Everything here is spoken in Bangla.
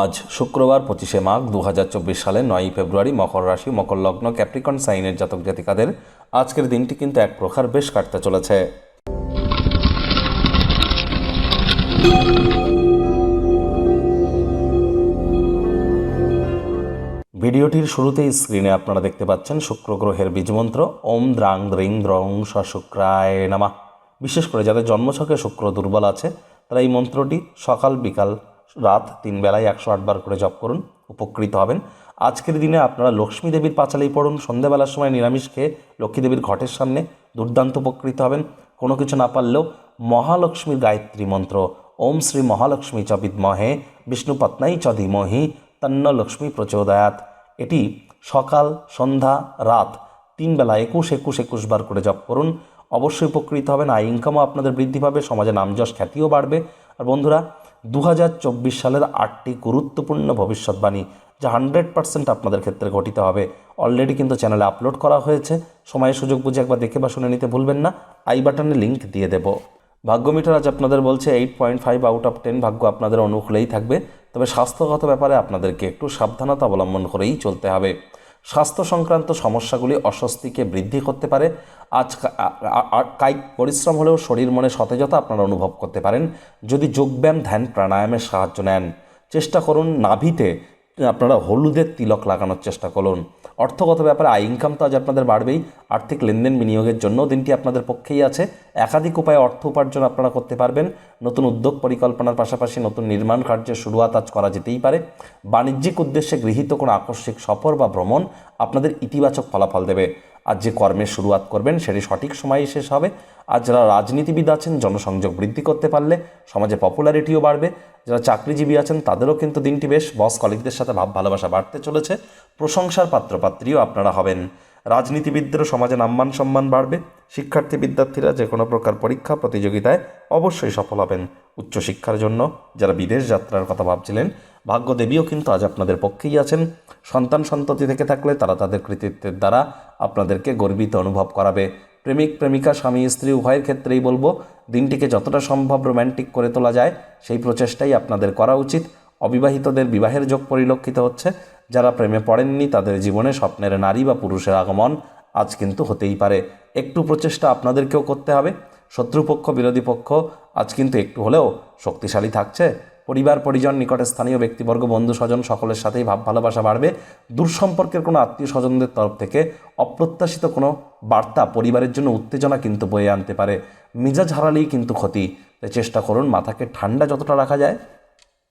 আজ শুক্রবার পঁচিশে মাঘ দু হাজার চব্বিশ সালে নয়ই ফেব্রুয়ারি মকর রাশি, মকর লগ্ন, ক্যাপ্রিকন সাইনের জাতক জাতিকাদের আজকের দিনটি কিন্তু এক প্রকার বেশ কাটতে চলেছে। ভিডিওটির শুরুতেই স্ক্রিনে আপনারা দেখতে পাচ্ছেন শুক্র গ্রহের বীজমন্ত্র ওম দ্রাং দ্রিং দ্রং শুক্রায় নামা। বিশেষ করে যাদের জন্মছকে শুক্র দুর্বল আছে, তারা এই মন্ত্রটি সকাল বিকাল রাত তিন বেলায় একশো আটবার করে জপ করুন, উপকৃত হবেন। আজকের দিনে আপনারা লক্ষ্মী দেবীর পাঁচালেই পড়ুন, সন্ধ্যাবেলার সময় নিরামিষ খেয়ে লক্ষ্মী দেবীর ঘটের সামনে দুর্দান্ত উপকৃত হবেন। কোনো কিছু না পারলেও মহালক্ষ্মীর গায়ত্রী মন্ত্র, ওম শ্রী মহালক্ষ্মী চ বিদ্মহে, বিষ্ণু চ ধীমহি, তন্ন লক্ষ্মী প্রচোদয়াত। এটি সকাল, সন্ধ্যা, রাত তিন বেলা একুশ একুশ একুশ বার করে জপ করুন। অবশ্যই উপকৃত হবেন, আয় ইনকামও আপনাদের বৃদ্ধি পাবে, সমাজে নামযশ খ্যাতিও বাড়বে। আর বন্ধুরা দু হাজার চব্বিশ সালের আটটি গুরুত্বপূর্ণ ভবিষ্যৎবাণী, যা হান্ড্রেড পার্সেন্ট আপনাদের ক্ষেত্রে ঘটিত হবে। অলরেডি কিন্তু চ্যানেলে আপলোড করা হয়েছে। সময় সুযোগ বুঝে একবার দেখে বা শুনে নিতে ভুলবেন না। আই বাটনে লিঙ্ক দিয়ে দেব। ভাগ্যমিটার আজ আপনাদের বলছে, eight point five out of ten ভাগ্য আপনাদের অনুকূলেই থাকবে। তবে স্বাস্থ্যগত ব্যাপারে আপনাদেরকে একটু সাবধানতা অবলম্বন করেই চলতে হবে। স্বাস্থ্য সংক্রান্ত সমস্যাগুলি অস্বস্তিকে বৃদ্ধি করতে পারে। আজ কায়িক পরিশ্রম হলেও শরীর মনে সতেজতা আপনারা অনুভব করতে পারেন। যদি যোগব্যায়াম, ধ্যান, প্রাণায়ামের সাহায্য নেন, চেষ্টা করুন নাভিতে, আপনারা হলুদের তিলক লাগানোর চেষ্টা করুন। অর্থগত ব্যাপারে আয় ইনকাম তো আজ আপনাদের বাড়বেই। আর্থিক লেনদেন বিনিয়োগের জন্য দিনটি আপনাদের পক্ষেই আছে। একাধিক উপায়ে অর্থ উপার্জন আপনারা করতে পারবেন। নতুন উদ্যোগ পরিকল্পনার পাশাপাশি নতুন নির্মাণ কার্যের শুরুয়াত আজ করা যেতেই পারে। বাণিজ্যিক উদ্দেশ্যে গৃহীত কোনো আকস্মিক সফর বা ভ্রমণ আপনাদের ইতিবাচক ফলাফল দেবে। আজ যে কর্মের শুরুয়াত করবেন সেটি সঠিক সময়ে শেষ হবে। আর যারা রাজনীতিবিদ আছেন, জনসংযোগ বৃদ্ধি করতে পারলে সমাজে পপুলারিটিও বাড়বে। যারা চাকরিজীবী আছেন, তাদেরও কিন্তু দিনটি বেশ বস কলিগদের সাথে ভাব ভালোবাসা বাড়তে চলেছে। প্রশংসার পাত্রপাত্রীও আপনারা হবেন। রাজনীতিবিদদেরও সমাজে নাম্মান সম্মান বাড়বে। শিক্ষার্থী বিদ্যার্থীরা যে কোনো প্রকার পরীক্ষা, প্রতিযোগিতায় অবশ্যই সফল হবেন। উচ্চশিক্ষার জন্য যারা বিদেশ যাত্রার কথা ভাবছিলেন, ভাগ্যদেবীও কিন্তু আজ আপনাদের পক্ষেই আছেন। সন্তান সন্ততি থেকে থাকলে তারা তাদের কৃতিত্বের দ্বারা আপনাদেরকে গর্বিত অনুভব করাবে। প্রেমিক, প্রেমিকা, স্বামী, স্ত্রী, উভয়ের ক্ষেত্রেই বলব, দিনটিকে যতটা সম্ভব রোম্যান্টিক করে তোলা যায়, সেই প্রচেষ্টাই আপনাদের করা উচিত। অবিবাহিতদের বিবাহের যোগ পরিলক্ষিত হচ্ছে। যারা প্রেমে পড়েননি, তাদের জীবনে স্বপ্নের নারী বা পুরুষের আগমন আজ কিন্তু হতেই পারে। একটু প্রচেষ্টা আপনাদেরকেও করতে হবে। শত্রুপক্ষ, বিরোধী পক্ষ, আজ কিন্তু একটু হলেও শক্তিশালী থাকছে। পরিবার, পরিজন, নিকটে স্থানীয় ব্যক্তিবর্গ, বন্ধু, স্বজন সকলের সাথেই ভাব, ভালোবাসা বাড়বে। দূর সম্পর্কের কোনো আত্মীয় স্বজনদের তরফ থেকে অপ্রত্যাশিত কোনো বার্তা পরিবারের জন্য উত্তেজনা কিন্তু বয়ে আনতে পারে। মেজাজ হারালেই কিন্তু ক্ষতি। তাই চেষ্টা করুন মাথাকে ঠান্ডা যতটা রাখা যায়